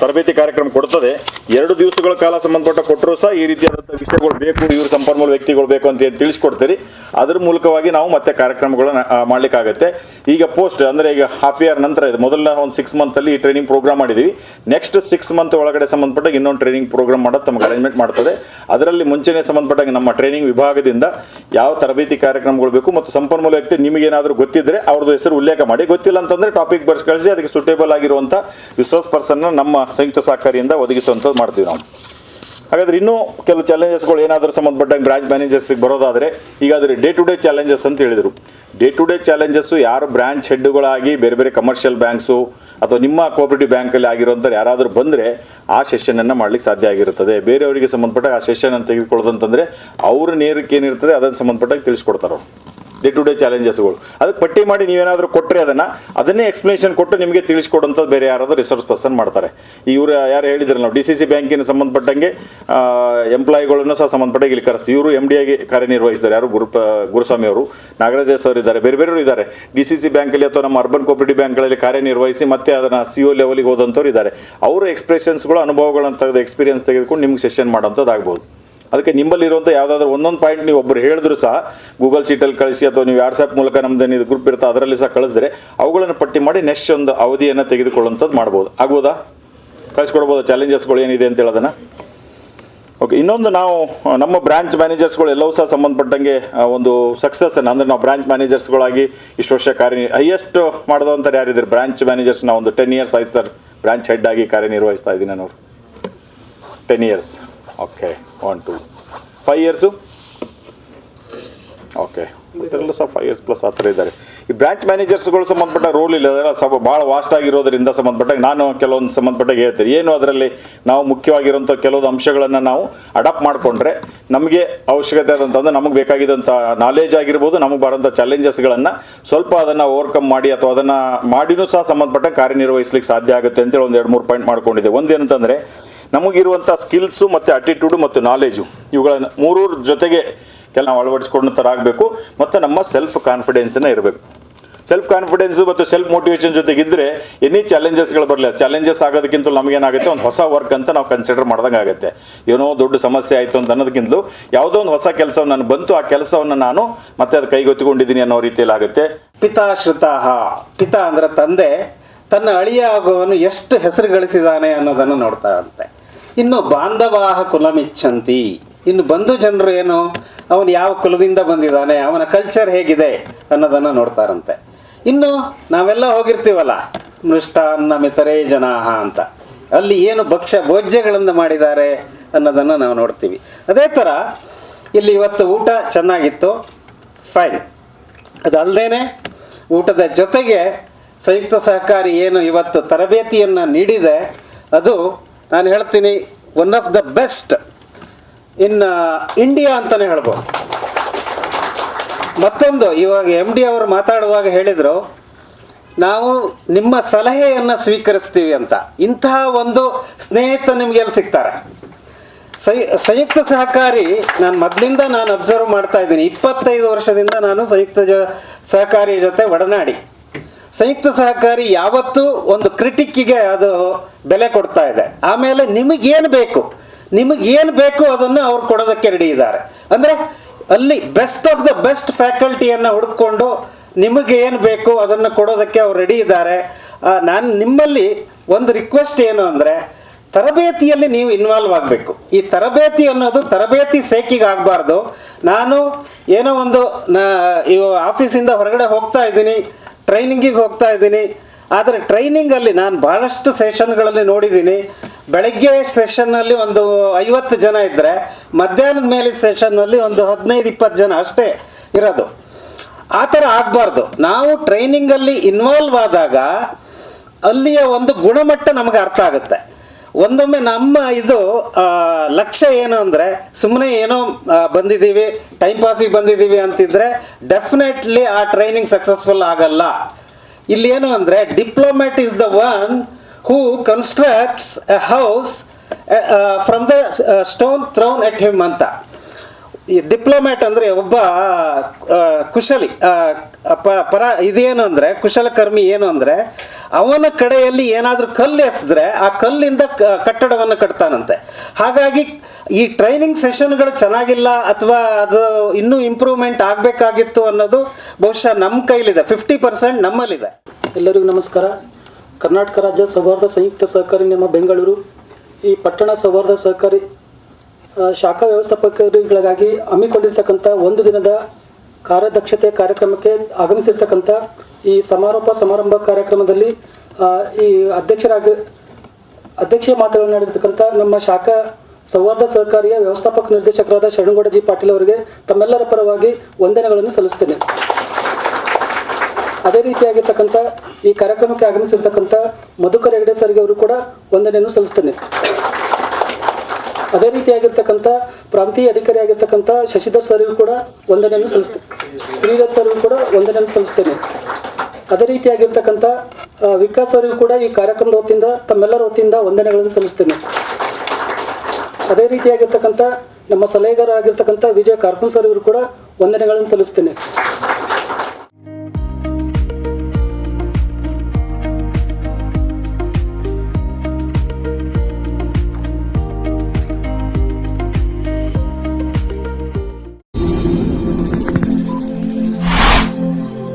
ತರಬೇತಿ ಕಾರ್ಯಕ್ರಮ ಕೊಡ್ತದೆ. ಎರಡು ದಿವಸಗಳ ಕಾಲ ಸಂಬಂಧಪಟ್ಟ ಕೊಟ್ಟರು ಸಹ ಈ ರೀತಿಯಾದಂಥ ವಿಷಯಗಳು ಬೇಕು, ಇವರು ಸಂಪನ್ಮೂಲ ವ್ಯಕ್ತಿಗಳು ಬೇಕು ಅಂತ ತಿಳಿಸ್ಕೊಡ್ತೀರಿ. ಅದ್ರ ಮೂಲಕವಾಗಿ ನಾವು ಮತ್ತೆ ಕಾರ್ಯಕ್ರಮಗಳನ್ನ ಮಾಡಲಿಕ್ಕಾಗತ್ತೆ. ಈಗ ಪೋಸ್ಟ್ ಅಂದರೆ ಈಗ ಹಾಫ್ ಇಯರ್ ನಂತರ ಇದೆ. ಮೊದಲ ಒಂದು ಸಿಕ್ಸ್ ಮಂತಲ್ಲಿ ಈ ಟ್ರೈನಿಂಗ್ ಪ್ರೋಗ್ರಾಮ್ ಮಾಡಿದ್ದೀವಿ ನೆಕ್ಸ್ಟ್ ಸಿಕ್ಸ್ ಮಂತ್ ಒಳಗಡೆ ಸಂಬಂಧಪಟ್ಟ ಇನ್ನೊಂದು ಟ್ರೈನಿಂಗ್ ಪ್ರೋಗ್ರಾಮ್ ಮಾಡೋದು ತಮಗೆ ಅರೇಂಜ್ಮೆಂಟ್ ಮಾಡ್ತದೆ. ಅದರಲ್ಲಿ ಮುಂಚೆನೇ ಸಂಬಂಧಪಟ್ಟಾಗ ನಮ್ಮ ಟ್ರೈನಿಂಗ್ ವಿಭಾಗದಿಂದ ಯಾವ ತರಬೇತಿ ಕಾರ್ಯಕ್ರಮಗಳು ಬೇಕು ಮತ್ತು ಸಂಪನ್ಮೂಲ ವ್ಯಕ್ತಿ ನಿಮಗೇನಾದರೂ ಗೊತ್ತಿದ್ರೆ ಅವ್ರದ್ದು ಹೆಸರು ಉಲ್ಲೇಖ ಮಾಡಿ. ಗೊತ್ತಿಲ್ಲ ಅಂತಂದ್ರೆ ಟಾಪಿಕ್ ಬರ್ಸ್ ಕಳಿಸಿ, ಅದಕ್ಕೆ ಸುಟೇಬಲ್ ಆಗಿರುವಂಥ ವಿಶ್ವಾಸ ಪರ್ಸನ್ನ ನಮ್ಮ ಸಂಯುಕ್ತ ಸಹಕಾರಿಯಿಂದ ಒದಗಿಸುವಂಥದ್ದು ಮಾಡ್ತೀವಿ ನಾವು. ಹಾಗಾದ್ರೆ ಇನ್ನೂ ಕೆಲವು ಚಾಲೆಂಜಸ್ಗಳು ಏನಾದರೂ ಸಂಬಂಧಪಟ್ಟ ಬ್ರಾಂಚ್ ಮ್ಯಾನೇಜರ್ಸ್ಗೆ ಬರೋದಾದರೆ ಈಗ ಅದ್ರ ಡೇ ಟು ಡೇ ಚಾಲೆಂಜಸ್ ಅಂತ ಹೇಳಿದರು. ಡೇ ಟು ಡೇ ಚಾಲೆಂಜಸ್ಸು ಯಾರು ಬ್ರಾಂಚ್ ಹೆಡ್ಗಳಾಗಿ ಬೇರೆ ಬೇರೆ ಕಮರ್ಷಿಯಲ್ ಬ್ಯಾಂಕ್ಸು ಅಥವಾ ನಿಮ್ಮ ಕೋಆಪರೇಟಿವ್ ಬ್ಯಾಂಕಲ್ಲಿ ಆಗಿರೋಂಥವ್ರು ಯಾರಾದರೂ ಬಂದರೆ ಆ ಸೆಷನನ್ನು ಮಾಡ್ಲಿಕ್ಕೆ ಸಾಧ್ಯ ಆಗಿರುತ್ತದೆ. ಬೇರೆಯವರಿಗೆ ಸಂಬಂಧಪಟ್ಟ ಆ ಸೆಷನ್ ಅನ್ನು ತೆಗೆದುಕೊಳ್ಳೋದಂತಂದರೆ ಅವ್ರ ನೇರಕ್ಕೆ ಏನಿರ್ತದೆ ಅದನ್ನು ಸಂಬಂಧಪಟ್ಟಾಗಿ ತಿಳಿಸ್ಕೊಡ್ತಾರೆ ಅವ್ರು. ಡೇ ಟು ಡೇ ಚಾಲೆಂಜಸ್ಗಳು ಅದಕ್ಕೆ ಪಟ್ಟಿ ಮಾಡಿ ನೀವೇನಾದರೂ ಕೊಟ್ಟರೆ ಅದನ್ನು, ಅದನ್ನೇ ಎಕ್ಸ್ಪ್ಲನೇಷನ್ ಕೊಟ್ಟು ನಿಮಗೆ ತಿಳಿಸ್ಕೊಡುವಂಥದ್ದು ಬೇರೆ ಯಾರಾದರೂ ರಿಸರ್ಚ್ ಪರ್ಸನ್ ಮಾಡ್ತಾರೆ. ಇವರು ಯಾರು ಹೇಳಿದ್ರು ನಾವು ಡಿ ಸಿ ಸಿ ಬ್ಯಾಂಕಿನ ಸಂಬಂಧಪಟ್ಟಂಗೆ ಎಂಪ್ಲಾಯಿಗಳನ್ನು ಸಹ ಸಂಬಂಧಪಟ್ಟಾಗಿ ಇಲ್ಲಿ ಕರೆಸ್ತೀವಿ. ಇವರು ಎಂ ಡಿ ಆಗಿ ಕಾರ್ಯನಿರ್ವಹಿಸಿದ್ದಾರೆ. ಯಾರು ಗುರು ಗುರುಸ್ವಾಮಿ ಅವರು ನಾಗರಾಜ ಸರ್ ಇದ್ದಾರೆ. ಬೇರೆ ಬೇರೆಯವರು ಇದ್ದಾರೆ. ಡಿ ಸಿ ಸಿ ಬ್ಯಾಂಕಲ್ಲಿ ಅಥವಾ ನಮ್ಮ ಅರ್ಬನ್ ಕೋಪರೇಟಿವ್ ಬ್ಯಾಂಕ್ಗಳಲ್ಲಿ ಕಾರ್ಯನಿರ್ವಹಿಸಿ ಮತ್ತೆ ಅದನ್ನು ಸಿ ಒ ಲೆವೆಲಿಗೆ ಹೋದಂಥವ್ರು ಇದ್ದಾರೆ. ಅವರ ಎಕ್ಸ್ಪ್ರೆಷನ್ಸ್ಗಳು ಅನುಭವಗಳನ್ನು ತೆಗೆದು ಎಕ್ಸ್ಪೀರಿಯನ್ಸ್ ತೆಗೆದುಕೊಂಡು ನಿಮ್ಗೆ ಸೆಷನ್ ಮಾಡೋಂಥದ್ದು ಆಗ್ಬೋದು ಅದಕ್ಕೆ ನಿಮ್ಮಲ್ಲಿರುವಂಥ ಯಾವುದಾದ್ರೂ ಒಂದೊಂದು ಪಾಯಿಂಟ್ ನೀವು ಒಬ್ಬರು ಹೇಳಿದ್ರು ಸಹ ಗೂಗಲ್ ಶೀಟಲ್ಲಿ ಕಳಿಸಿ ಅಥವಾ ನೀವು ವಾಟ್ಸಪ್ ಮೂಲಕ ನಮ್ಮದೇನಿದು ಗ್ರೂಪ್ ಇರುತ್ತೆ ಅದರಲ್ಲಿ ಸಹ ಕಳಿಸಿದ್ರೆ ಅವುಗಳನ್ನು ಪಟ್ಟಿ ಮಾಡಿ ನೆಕ್ಸ್ಟ್ ಒಂದು ಅವಧಿಯನ್ನು ತೆಗೆದುಕೊಳ್ಳುವಂಥದ್ದು ಮಾಡ್ಬೋದು. ಆಗ್ಬೋದಾ? ಕಳಿಸ್ಕೊಡ್ಬೋದು? ಚಾಲೆಂಜಸ್ಗಳು ಏನಿದೆ ಅಂತ ಹೇಳೋದನ್ನ? ಓಕೆ ಇನ್ನೊಂದು ನಾವು ನಮ್ಮ ಬ್ರಾಂಚ್ ಮ್ಯಾನೇಜರ್ಸ್ಗಳು ಎಲ್ಲವೂ ಸಹ ಸಂಬಂಧಪಟ್ಟಂಗೆ ಒಂದು ಸಕ್ಸಸ್ಸನ್ನು ಅಂದರೆ ನಾವು ಬ್ರಾಂಚ್ ಮ್ಯಾನೇಜರ್ಸ್ಗಳಾಗಿ ಇಷ್ಟು ವರ್ಷ ಕಾರ್ಯ ಹೈಯೆಸ್ಟ್ ಮಾಡಿದಂಥವ್ರು ಯಾರಿದ್ದಾರೆ ಬ್ರಾಂಚ್ ಮ್ಯಾನೇಜರ್ಸ್ ನಾವು ಒಂದು ಟೆನ್ ಇಯರ್ಸ್ ಆಯ್ತು ಸರ್ ಬ್ರಾಂಚ್ ಹೆಡ್ ಆಗಿ ಕಾರ್ಯನಿರ್ವಹಿಸ್ತಾ ಇದ್ದೀನಿ ನಾನು ten years okay one to five years okay ಇದರಲ್ಲೂ ಸಹ ಫೈವ್ ಇಯರ್ಸ್ ಪ್ಲಸ್ ಆ ಥರ ಇದ್ದಾರೆ. ಈ ಬ್ರಾಂಚ್ ಮ್ಯಾನೇಜರ್ಸ್ಗಳು ಸಂಬಂಧಪಟ್ಟ ರೋಲ್ ಇಲ್ಲ ಸ್ವಲ್ಪ ಭಾಳ ವಾಸ್ಟ್ ಆಗಿರೋದ್ರಿಂದ ಸಂಬಂಧಪಟ್ಟಾಗ ನಾನು ಕೆಲವೊಂದು ಸಂಬಂಧಪಟ್ಟಾಗ ಹೇಳ್ತೀನಿ. ಏನು ಅದರಲ್ಲಿ ನಾವು ಮುಖ್ಯವಾಗಿರುವಂಥ ಕೆಲವೊಂದು ಅಂಶಗಳನ್ನು ನಾವು ಅಡಾಪ್ಟ್ ಮಾಡಿಕೊಂಡ್ರೆ ನಮಗೆ ಅವಶ್ಯಕತೆ ಆದಂತಂದ್ರೆ ನಮಗೆ ಬೇಕಾಗಿದ್ದಂಥ ನಾಲೇಜ್ ಆಗಿರ್ಬೋದು, ನಮಗೆ ಬರೋಂಥ ಚಾಲೆಂಜಸ್ಗಳನ್ನು ಸ್ವಲ್ಪ ಅದನ್ನು ಓವರ್ಕಮ್ ಮಾಡಿ ಅಥವಾ ಅದನ್ನು ಮಾಡಿನೂ ಸಹ ಸಂಬಂಧಪಟ್ಟ ಕಾರ್ಯನಿರ್ವಹಿಸ್ಲಿಕ್ಕೆ ಸಾಧ್ಯ ಆಗುತ್ತೆ ಅಂತೇಳಿ ಒಂದು ಎರಡು, ಮೂರು ಪಾಯಿಂಟ್ ಮಾಡ್ಕೊಂಡಿದ್ದೆ. ಒಂದೇನಂತಂದರೆ ನಮಗಿರುವಂಥ ಸ್ಕಿಲ್ಸು ಮತ್ತು ಅಟಿಟ್ಯೂಡು ಮತ್ತು ನಾಲೇಜು ಇವುಗಳನ್ನು ಮೂರೂರ ಜೊತೆಗೆ ಕೆಲ ನಾವು ಅಳವಡಿಸ್ಕೊಂಡು ಥರ ಆಗಬೇಕು ಮತ್ತು ನಮ್ಮ ಸೆಲ್ಫ್ ಕಾನ್ಫಿಡೆನ್ಸನ್ನು ಇರಬೇಕು. ಸೆಲ್ಫ್ ಕಾನ್ಫಿಡೆನ್ಸ್ ಮತ್ತು ಸೆಲ್ಫ್ ಮೋಟಿವೇಶನ್ ಜೊತೆಗಿದ್ದರೆ ಎನಿ ಚಾಲೆಂಜಸ್ಗಳು ಬರಲಿ ಚಾಲೆಂಜಸ್ ಆಗೋದಕ್ಕಿಂತ ನಮಗೇನಾಗುತ್ತೆ ಒಂದು ಹೊಸ ವರ್ಕ್ ಅಂತ ನಾವು ಕನ್ಸಿಡರ್ ಮಾಡ್ದಂಗೆ ಆಗುತ್ತೆ. ಏನೋ ದೊಡ್ಡ ಸಮಸ್ಯೆ ಆಯಿತು ಅಂತ ಅನ್ನೋದಕ್ಕಿಂತಲೂ ಯಾವುದೋ ಒಂದು ಹೊಸ ಕೆಲಸ ನಾನು ಬಂತು, ಆ ಕೆಲಸವನ್ನು ನಾನು ಮತ್ತೆ ಅದು ಕೈಗೊತ್ತಿಕೊಂಡಿದ್ದೀನಿ ಅನ್ನೋ ರೀತಿಯಲ್ಲಿ ಆಗುತ್ತೆ. ಪಿತಾಶ್ರಿತಾಹ ಪಿತಾ ಅಂದರೆ ತಂದೆ, ತನ್ನ ಅಳಿಯ ಎಷ್ಟು ಹೆಸರು ಗಳಿಸಿದಾನೆ ಅನ್ನೋದನ್ನು ನೋಡ್ತಾರಂತೆ ಇನ್ನು ಬಾಂಧವಾಹ ಕುಲಮಿಚ್ಚಂತಿ. ಇನ್ನು ಬಂಧು ಜನರು ಏನು? ಅವನು ಯಾವ ಕುಲದಿಂದ ಬಂದಿದ್ದಾನೆ? ಅವನ ಕಲ್ಚರ್ ಹೇಗಿದೆ ಅನ್ನೋದನ್ನು ನೋಡ್ತಾರಂತೆ. ಇನ್ನು ನಾವೆಲ್ಲ ಹೋಗಿರ್ತೀವಲ್ಲ? ಮೃಷ್ಟಾನ್ನ ಮಿತರೇ ಜನಾಹ ಅಂತ. ಅಲ್ಲಿ ಏನು ಭಕ್ಷ್ಯ ಭೋಜ್ಯಗಳನ್ನು ಮಾಡಿದ್ದಾರೆ ಅನ್ನೋದನ್ನು ನಾವು ನೋಡ್ತೀವಿ. ಅದೇ ಥರ ಇಲ್ಲಿ ಇವತ್ತು ಊಟ ಚೆನ್ನಾಗಿತ್ತು. ಫೈನ್ ಅದಲ್ಲದೇನೆ ಊಟದ ಜೊತೆಗೆ ಸಂಯುಕ್ತ ಸಹಕಾರಿ ಏನು ಇವತ್ತು ತರಬೇತಿಯನ್ನು ನೀಡಿದೆ, ಅದು ನಾನು ಹೇಳ್ತೀನಿ one of the best in India ಅಂತಲೇ ಹೇಳ್ಬೋದು. ಮತ್ತೊಂದು, ಇವಾಗ ಎಂ ಡಿ ಅವರು ಮಾತಾಡುವಾಗ ಹೇಳಿದರು, ನಾವು ನಿಮ್ಮ ಸಲಹೆಯನ್ನು ಸ್ವೀಕರಿಸ್ತೀವಿ ಅಂತ. ಇಂತಹ ಒಂದು ಸ್ನೇಹಿತ ನಿಮಗೆಲ್ಲಿ ಸಿಗ್ತಾರೆ? ಸಂಯುಕ್ತ ಸಹಕಾರಿ, ನಾನು ಮೊದಲಿಂದ ನಾನು ಅಬ್ಸರ್ವ್ ಮಾಡ್ತಾ ಇದ್ದೀನಿ. ಇಪ್ಪತ್ತೈದು ವರ್ಷದಿಂದ ನಾನು ಸಂಯುಕ್ತ ಜ, ಸಹಕಾರಿ ಜೊತೆ ಒಡನಾಡಿ. ಸಂಯುಕ್ತ ಸಹಕಾರಿ ಯಾವತ್ತು ಒಂದು ಕ್ರಿಟಿಕ್ಕಿಗೆ ಅದು ಬೆಲೆ ಕೊಡ್ತಾ ಇದೆ. ಆಮೇಲೆ ನಿಮಗೇನು ಬೇಕು? ನಿಮಗೇನು ಬೇಕು ಅದನ್ನು ಅವ್ರು ಕೊಡೋದಕ್ಕೆ ರೆಡಿ ಇದ್ದಾರೆ. ಅಂದರೆ ಅಲ್ಲಿ ಬೆಸ್ಟ್ ಆಫ್ ದ ಬೆಸ್ಟ್ ಫ್ಯಾಕಲ್ಟಿಯನ್ನು ಹುಡುಕೊಂಡು ನಿಮಗೆ ಏನು ಬೇಕು ಅದನ್ನು ಕೊಡೋದಕ್ಕೆ ಅವ್ರು ರೆಡಿ ಇದ್ದಾರೆ. ನಾನು ನಿಮ್ಮಲ್ಲಿ ಒಂದು ರಿಕ್ವೆಸ್ಟ್ ಏನು ಅಂದರೆ, ತರಬೇತಿಯಲ್ಲಿ ನೀವು ಇನ್ವಾಲ್ವ್ ಆಗಬೇಕು. ಈ ತರಬೇತಿ ಅನ್ನೋದು ತರಬೇತಿ ಸೇಕಿಗೆ ಆಗಬಾರ್ದು. ನಾನು ಏನೋ ಒಂದು ಇವ ಆಫೀಸಿಂದ ಹೊರಗಡೆ ಹೋಗ್ತಾ ಇದ್ದೀನಿ. ಟ್ರೈನಿಂಗಿಗೆ ಹೋಗ್ತಾ ಇದ್ದೀನಿ. ಆದರೆ ಟ್ರೈನಿಂಗಲ್ಲಿ ನಾನು ಭಾಳಷ್ಟು ಸೆಷನ್ಗಳಲ್ಲಿ ನೋಡಿದ್ದೀನಿ. ಬೆಳಗ್ಗೆ ಸೆಷನ್ನಲ್ಲಿ ಒಂದು ಐವತ್ತು ಜನ ಇದ್ದರೆ ಮಧ್ಯಾಹ್ನದ ಮೇಲೆ ಸೆಷನ್ನಲ್ಲಿ ಒಂದು ಹದಿನೈದು, ಇಪ್ಪತ್ತು ಜನ ಅಷ್ಟೇ ಇರೋದು. ಆ ಥರ ಆಗಬಾರ್ದು. ನಾವು ಟ್ರೈನಿಂಗಲ್ಲಿ ಇನ್ವಾಲ್ವ್ ಆದಾಗ ಅಲ್ಲಿಯ ಒಂದು ಗುಣಮಟ್ಟ ನಮಗೆ ಅರ್ಥ ಆಗುತ್ತೆ. ಒಂದೊಮ್ಮೆ ನಮ್ಮ ಇದು ಲಕ್ಷ್ಯ ಏನು ಅಂದರೆ ಸುಮ್ಮನೆ ಏನೋ ಬಂದಿದ್ದೀವಿ ಟೈಮ್ ಪಾಸಿಗೆ ಬಂದಿದ್ದೀವಿ ಅಂತಿದ್ರೆ ಡೆಫಿನೆಟ್ಲಿ ಆ ಟ್ರೈನಿಂಗ್ ಸಕ್ಸಸ್ಫುಲ್ ಆಗಲ್ಲ. ಇಲ್ಲಿ ಏನು ಅಂದರೆ diplomat is the one who constructs a house from the stone thrown at him ಅಂತ. ಈ ಡಿಪ್ಲೊಮ್ಯಾಟ್ ಅಂದರೆ ಒಬ್ಬ ಕುಶಲಿ ಪ- ಪರ, ಇದೇನು ಅಂದರೆ, ಕುಶಲಕರ್ಮಿ ಏನು ಅಂದರೆ, ಅವನ ಕಡೆಯಲ್ಲಿ ಏನಾದರೂ ಕಲ್ಲು ಎಸೆದ್ರೆ ಆ ಕಲ್ಲಿಂದ ಕಟ್ಟಡವನ್ನು ಕಟ್ತಾನಂತೆ. ಹಾಗಾಗಿ ಈ ಟ್ರೈನಿಂಗ್ ಸೆಷನ್ಗಳು ಚೆನ್ನಾಗಿಲ್ಲ ಅಥವಾ ಅದು ಇನ್ನೂ ಇಂಪ್ರೂವ್ಮೆಂಟ್ ಆಗಬೇಕಾಗಿತ್ತು ಅನ್ನೋದು ಬಹುಶಃ ನಮ್ಮ ಕೈಲಿದೆ. ಫಿಫ್ಟಿ ಪರ್ಸೆಂಟ್ ನಮ್ಮಲ್ಲಿದೆ. ಎಲ್ಲರಿಗೂ ನಮಸ್ಕಾರ. ಕರ್ನಾಟಕ ರಾಜ್ಯ ಸೌಹಾರ್ದ ಸಂಯುಕ್ತ ಸಹಕಾರಿ ನಿಮ್ಮ ಬೆಂಗಳೂರು. ಈ ಪಟ್ಟಣ ಸೌಹಾರ್ದ ಸಹಕಾರಿ ಶಾಖಾ ವ್ಯವಸ್ಥಾಪಕರಿಗಳಿಗಾಗಿ ಹಮ್ಮಿಕೊಂಡಿರ್ತಕ್ಕಂಥ ಒಂದು ದಿನದ ಕಾರ್ಯದಕ್ಷತೆ ಕಾರ್ಯಕ್ರಮಕ್ಕೆ ಆಗಮಿಸಿರ್ತಕ್ಕಂಥ ಈ ಸಮಾರೋಪ ಸಮಾರಂಭ ಕಾರ್ಯಕ್ರಮದಲ್ಲಿ ಈ ಅಧ್ಯಕ್ಷರಾಗಿ, ಅಧ್ಯಕ್ಷೀಯ ಮಾತನಾಡಿರ್ತಕ್ಕಂಥ ನಮ್ಮ ಶಾಖಾ ಸೌಹಾರ್ದ ಸಹಕಾರಿಯ ವ್ಯವಸ್ಥಾಪಕ ನಿರ್ದೇಶಕರಾದ ಶರಣಗೌಡ ಜಿ ಪಾಟೀಲ್ ಅವರಿಗೆ ತಮ್ಮೆಲ್ಲರ ಪರವಾಗಿ ವಂದನೆಗಳನ್ನು ಸಲ್ಲಿಸ್ತೇನೆ ಅದೇ ರೀತಿಯಾಗಿರ್ತಕ್ಕಂಥ ಈ ಕಾರ್ಯಕ್ರಮಕ್ಕೆ ಆಗಮಿಸಿರ್ತಕ್ಕಂಥ ಮಧುಕರ್ ಹೆಗಡೆ ಸರ್ಗೆ ಅವರು ಕೂಡ ವಂದನೆಯನ್ನು ಸಲ್ಲಿಸ್ತೇನೆ ಅದೇ ರೀತಿಯಾಗಿರ್ತಕ್ಕಂಥ ಪ್ರಾಂತೀಯ ಅಧಿಕಾರಿ ಆಗಿರ್ತಕ್ಕಂಥ ಶಶಿಧರ್ ಸರ್ಗೂ ಕೂಡ ವಂದನೆಯನ್ನು ಸಲ್ಲಿಸ್ತೇನೆ ಶ್ರೀಧರ್ ಸರ್ಗೂ ಕೂಡ ವಂದನೆಯನ್ನು ಸಲ್ಲಿಸ್ತೇನೆ ಅದೇ ರೀತಿಯಾಗಿರ್ತಕ್ಕಂಥ ವಿಕಾಸ್ ಅವರಿಗೂ ಕೂಡ ಈ ಕಾರ್ಯಕ್ರಮದ ವತಿಯಿಂದ, ತಮ್ಮೆಲ್ಲರ ವತಿಯಿಂದ ವಂದನೆಗಳನ್ನು ಸಲ್ಲಿಸ್ತೇನೆ ಅದೇ ರೀತಿಯಾಗಿರ್ತಕ್ಕಂಥ ನಮ್ಮ ಸಲಹೆಗಾರ ಆಗಿರ್ತಕ್ಕಂಥ ವಿಜಯ ಕಾರ್ಕುನ್ ಸರ್ ಇವರು ಕೂಡ ವಂದನೆಗಳನ್ನು ಸಲ್ಲಿಸ್ತೇನೆ